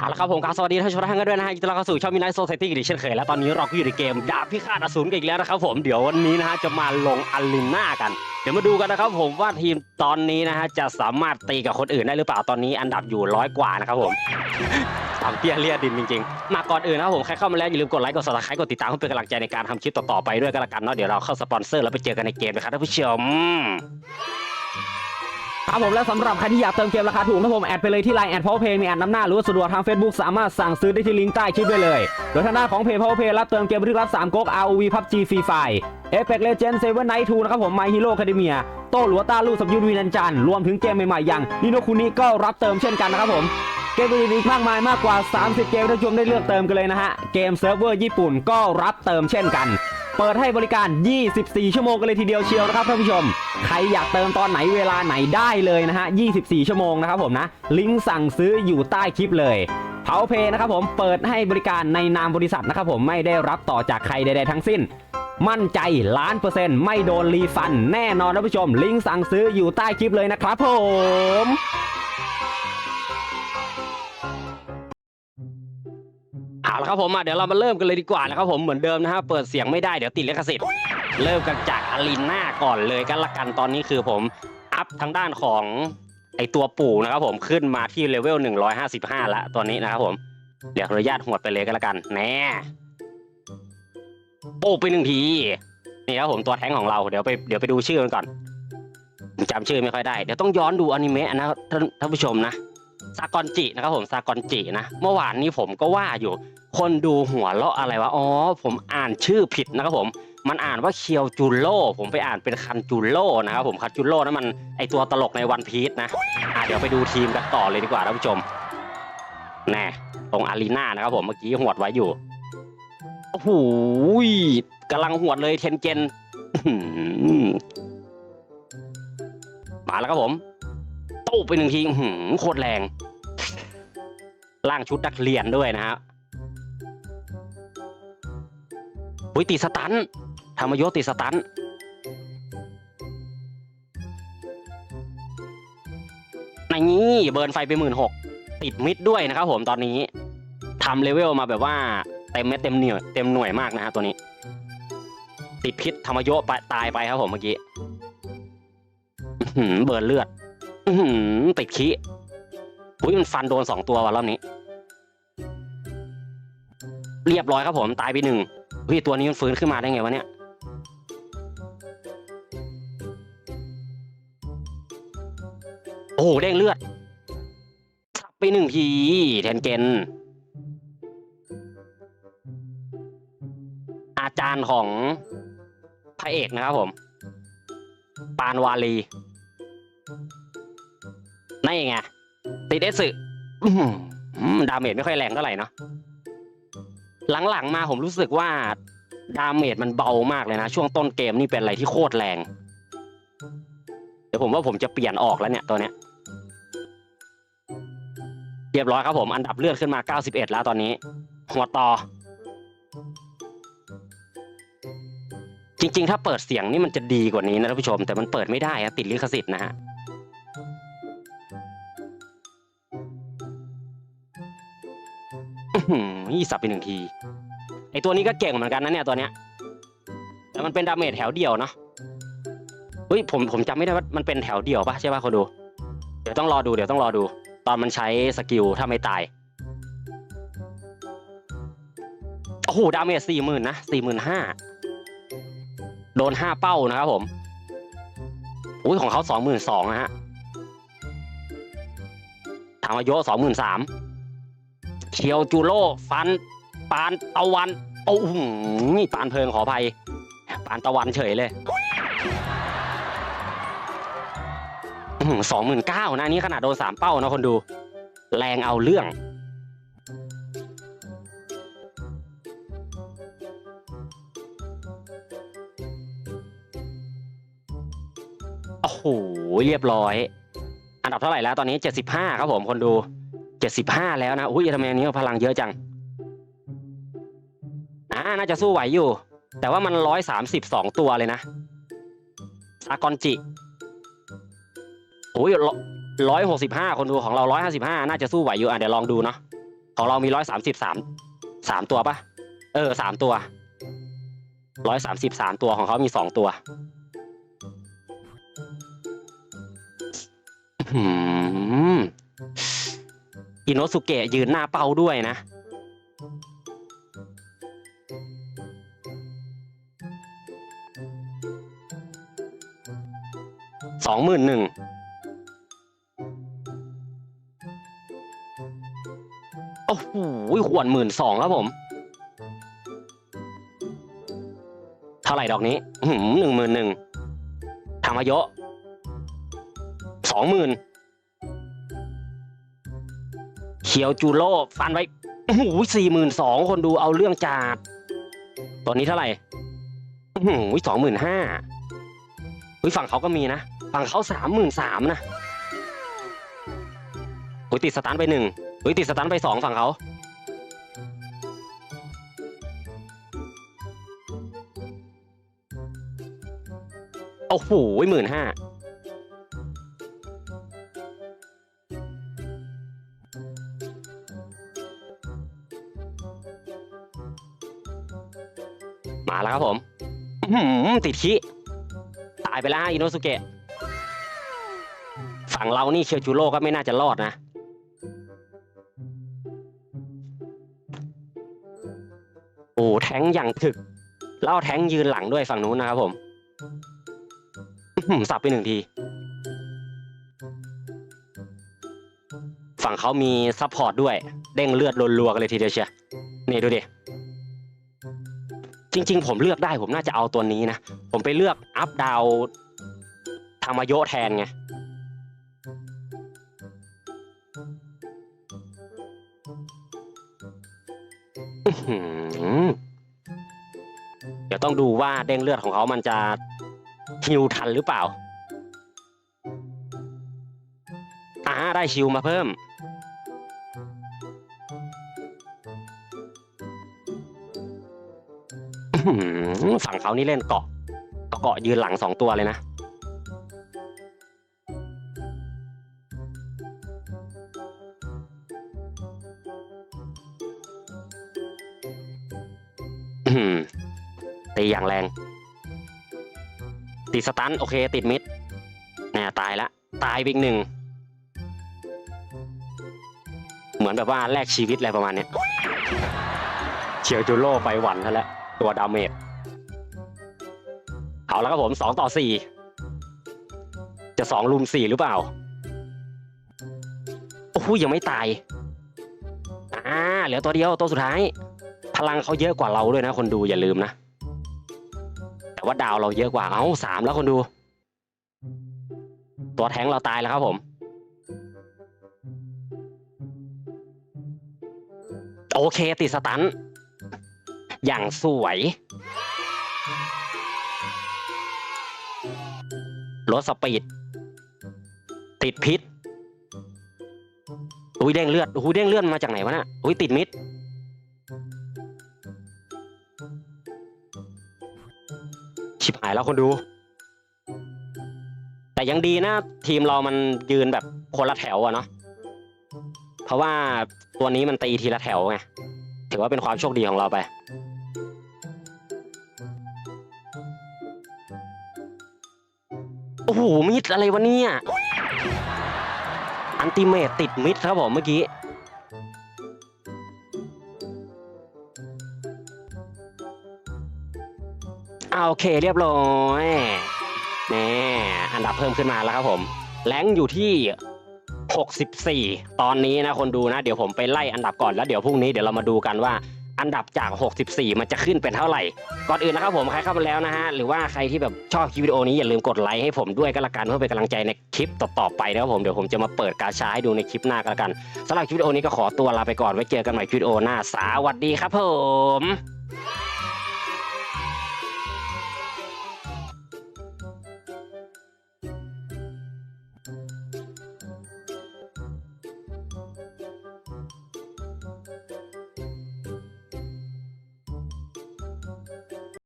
เอาละครับผมครับสวัสดีท่านผู้ชมทุกท่านกันด้วยนะฮะยินดีต้อนรับเข้าสู่ช่องมินไนท์โซซตี้อีกเช่นเคยและตอนนี้เราก็อยู่ในเกมดาบพิฆาตอสูรกันอีกแล้วนะครับผมเดี๋ยววันนี้นะฮะจะมาลงอารีนากัน เดี๋ยวมาดูกันนะครับผมว่าทีมตอนนี้นะฮะจะสามารถตีกับคนอื่นได้หรือเปล่าตอนนี้อันดับอยู่ร้อยกว่านะครับผมตามเตี้ยเลียดินจริงๆ มาก่อนอื่นนะครับผมใครเข้ามาแล้วอย่าลืมกดไลค์กดซับสไครต์กดติดตามเพื่อเป็นกำลังใจในการทำคลิปต่อๆไปด้วยกันละกันเนาะเดี๋ยวเราเข้าสปอนเซอร์แล้วไปเจอกันในเกมนะครับท่านผู้ชม ครับผมและสำหรับใครที่อยากเติมเกมราคาถูกนะผมแอดไปเลยที่ไลน์แอด Powerplay มีแอดน้ำหน้าหรือว่าสะดวกทาง Facebook สามารถสั่งซื้อได้ที่ลิงก์ใต้คลิปได้เลย โดยทางด้านของเพจ Powerplay รับเติมเกมบันทึกรับ3ก๊ก ROV PUBG Free Fire Apex Legends Seven Night 2นะครับผม My Hero Academia โต้หลัวต้าลู่สับยุทธวีนันจันรวมถึงเกมใหม่ๆอย่างนิโนคุนิก็รับเติมเช่นกันนะครับผมเกมอื่นอีกมากมายมากกว่า 30 เกมท่านชมได้เลือกเติมกันเลยนะฮะเกมเซิร์ฟเวอร์ญี่ปุ่นก็รับเติมเช่นกัน เปิดให้บริการ 24 ชั่วโมงกันเลยทีเดียวเชียวนะครับท่านผู้ชม ใครอยากเติมตอนไหนเวลาไหนได้เลยนะฮะ 24 ชั่วโมงนะครับผมนะ ลิงก์สั่งซื้ออยู่ใต้คลิปเลยเผาเพนะครับผม เปิดให้บริการในนามบริษัทนะครับผม ไม่ได้รับต่อจากใครใดๆทั้งสิ้น มั่นใจล้านเปอร์เซ็นต์ไม่โดนรีฟัน แน่นอนท่านผู้ชม ลิงก์สั่งซื้ออยู่ใต้คลิปเลยนะครับผม ครับผมอะเดี๋ยวเรามาเริ่มกันเลยดีกว่านะครับผมเหมือนเดิมนะฮะเปิดเสียงไม่ได้เดี๋ยวติดลิขสิทธิ์เริ่มกันจากอารีนาก่อนเลยกันละกันตอนนี้คือผมอัพทางด้านของไอตัวปู่นะครับผมขึ้นมาที่เลเวล155ละตอนนี้นะครับผมเดี๋ยวขออนุญาตหวดไปเลยกันละกันแน่โป๊ไปหนึ่งทีนี่ครับผมตัวแท้งของเราเดี๋ยวไปเดี๋ยวไปดูชื่อมันก่อนจำชื่อไม่ค่อยได้เดี๋ยวต้องย้อนดูอนิเมะนะท่านท่านผู้ชมนะซากอนจินะครับผมซากอนจินะเมื่อวานนี้ผมก็ว่าอยู่ คนดูหัวเราะอะไรวะ อ๋อ ผมอ่านชื่อผิดนะครับผม มันอ่านว่าเคียวจูโร่ผมไปอ่านเป็นคันจูโร่นะครับผมคันจูโร่นั่นมันไอตัวตลกในวันพีชนะ อะเดี๋ยวไปดูทีมกันต่อเลยดีกว่าท่านผู้ชม แน่ ตรงอารีนานะครับผมเมื่อกี้หวดไว้อยู่ โอ้โหกำลังหวดเลยเทนเจนมาแล้วครับผมตู้ไปหนึ่งทีโคตรแรง ล่างชุดนักเรียนด้วยนะฮะ อุ้ยตีสตันธรรมโยศตีสตันในนี้เบิร์นไฟไปหมื่นหกติดมิดด้วยนะครับผมตอนนี้ทำเลเวลมาแบบว่าเต็มเม็ดเต็มเหนียวเต็มหน่วยมากนะฮะตัวนี้ ติดพิษธรรมโยไปตายไปครับผมเมื่อกี้เบิร์นเลือดอติดขี้อุ้ยมันฟันโดนสองตัวว่ะรอบนี้ เรียบร้อยครับผมตายไปหนึ่ง เฮ้ยตัวนี้มันฟื้นขึ้นมาได้ไงวะเนี่ยโอ้โหเด้งเลือดสับไปหนึ่งทีแทนเกนอาจารย์ของพระเอกนะครับผม ปานวาลีนี่ไงติดเอสึดาเมจไม่ค่อยแรงเท่าไหร่เนาะ หลังๆมาผมรู้สึกว่าดาเมจมันเบามากเลยนะ ช่วงต้นเกมนี่เป็นอะไรที่โคตรแรง เดี๋ยวผมว่าผมจะเปลี่ยนออกแล้วเนี่ยตัวเนี้ยเรียบร้อยครับผมอันดับเลือดขึ้นมา 91 แล้วตอนนี้ หัวต่อ จริง ๆ ถ้าเปิดเสียงนี่มันจะดีกว่านี้นะท่านผู้ชม แต่มันเปิดไม่ได้ติดลิขสิทธิ์นะฮะ หือนี่สับไปหนึ่งที ไอตัวนี้ก็เก่งเหมือนกันนะเนี่ยตัวเนี้ย แต่มันเป็นดาเมจแถวเดียวเนาะเฮ้ยผมผมจำไม่ได้ว่ามันเป็นแถวเดียวปะใช่ปะคนดู เดี๋ยวต้องรอดูเดี๋ยวต้องรอดู ตอนมันใช้สกิลถ้าไม่ตาย โอ้โหดาเมจสี่หมื่นนะสี่หมื่นห้าโดนห้าเป้านะครับผมอุ้ยของเขาสองหมื่นสองนะฮะทางอายุสองหมื่นสาม เคียวจูโร่ฟัน ปานตะวันโอ้โหนี่ปานเพลิงขออภัย ปานตะวันเฉยเลยสองหมื่นเก้านะนนี่ขนาดโดนสามเป้านะคนดู แรงเอาเรื่อง โอ้โห เรียบร้อย อันดับเท่าไหร่แล้วตอนนี้เจ็ดสิบห้าครับผมคนดู เจ็ดสิบห้าแล้วนะอุ้ยทำไมอันนี้พลังเยอะจังอ่าน่าจะสู้ไหวอยู่ แต่ว่ามันร้อยสามสิบสองตัวเลยนะซากอนจิโอ้ยร้อยหกสิบห้าคนดูของเราร้อยห้าสิบห้าน่าจะสู้ไหวอยู่อะเดี๋ยวลองดูเนาะของเรามีร้อยสามสิบสามสามตัวปะเออสามตัวร้อยสามสิบสามตัวของเขามีสองตัว อินโนสุเกะยืนหน้าเป้าด้วยนะ สองหมื่นหนึ่งโอ้โหขวดหมื่นสองครับผม เท่าไหร่ดอกนี้หนึ่งหมื่นหนึ่งธรรมโยอะสองหมื่น เคียวจูโร่ฟันไว้โอ้โหสี่หมื่นสองคนดูเอาเรื่องจัดตัวนี้เท่าไหร่สองหมื่นห้าฝั่งเขาก็มีนะ ฝั่งเขาสามหมื่นสามนะอุ้ยติดสตันไปหนึ่งอุ้ยติดสตันไปสองฝั่งเขาโอ้โหหมื่นห้า ครับผมอื้อหือติดขี้ตายไปแล้วฮะอินโนสุเกะ ฝั่งเรานี่เชียวจูโร่ก็ไม่น่าจะรอดนะ โอ้แทงอย่างถึกแล้วเอาแทงยืนหลังด้วยฝั่งนู้นนะครับผมสับไปหนึ่งที ฝั่งเขามีซัพพอร์ตด้วย เด้งเลือดรัวๆกันเลยทีเดียวเชียร์นี่ดูดิ จริง ๆ ผมเลือกได้ผมน่าจะเอาตัวนี้นะ ผมไปเลือกอัพดาวธรรมโยแทนไงเดี๋ยวต้องดูว่าเด้งเลือดของเขามันจะฮิวทันหรือเปล่าอ่าได้ชิวมาเพิ่ม ฝั่งเขานี่เล่นเกาะเกาะยืนหลังสองตัวเลยนะตีอย่างแรง ติดสตันโอเค ติดมิดเนี่ยตายละ ตายไปอีกหนึ่ง เหมือนแบบว่าแลกชีวิตอะไรประมาณเนี้ยเชียวจูโร่ไปหวันซะแล้ว ตัวดาเมจเอาแล้วครับผมสองต่อสี่จะสองลุมสี่หรือเปล่า โอ้โหยังไม่ตาย อ่า เหลือตัวเดียวตัวสุดท้าย พลังเขาเยอะกว่าเราด้วยนะ คนดูอย่าลืมนะ แต่ว่าดาวเราเยอะกว่า เอ้าสามแล้วคนดู ตัวแทงเราตายแล้วครับผมโอเคติดสตัน อย่างสวยลดสปีด ติดพิษ อุ้ยเด้งเลือดอุ้ยเด้งเลือดมาจากไหนวะน่ะอุ้ยติดมิด ชิบหายแล้วคนดู แต่ยังดีนะ ทีมเรามันยืนแบบคนละแถวอะเนาะ เพราะว่าตัวนี้มันตีทีละแถวไง ถือว่าเป็นความโชคดีของเราไป อ้โหมิดอะไรวะเนี่ยอันติเมตติดมิดครับผมเมื่อกี้เอาโอเคเรียบร้อยนี่อันดับเพิ่มขึ้นมาแล้วครับผมแรงอยู่ที่ 64 ตอนนี้นะคนดูนะ เดี๋ยวผมไปไล่อันดับก่อนแล้วเดี๋ยวพรุ่งนี้เดี๋ยวเรามาดูกันว่า อันดับจาก 64 มันจะขึ้นเป็นเท่าไหร่ ก่อนอื่นนะครับผมใครเข้ามาแล้วนะฮะ หรือว่าใครที่แบบชอบคลิปวิดีโอนี้อย่าลืมกดไลค์ให้ผมด้วยก็แล้วกันเพื่อเป็นกำลังใจในคลิปต่อๆไปนะครับผมเดี๋ยวผมจะมาเปิดกาชาให้ดูในคลิปหน้าก็แล้วกันสำหรับคลิปวิดีโอนี้ก็ขอตัวลาไปก่อนไว้เจอกันใหม่คลิปวิดีโอหน้าสวัสดีครับผม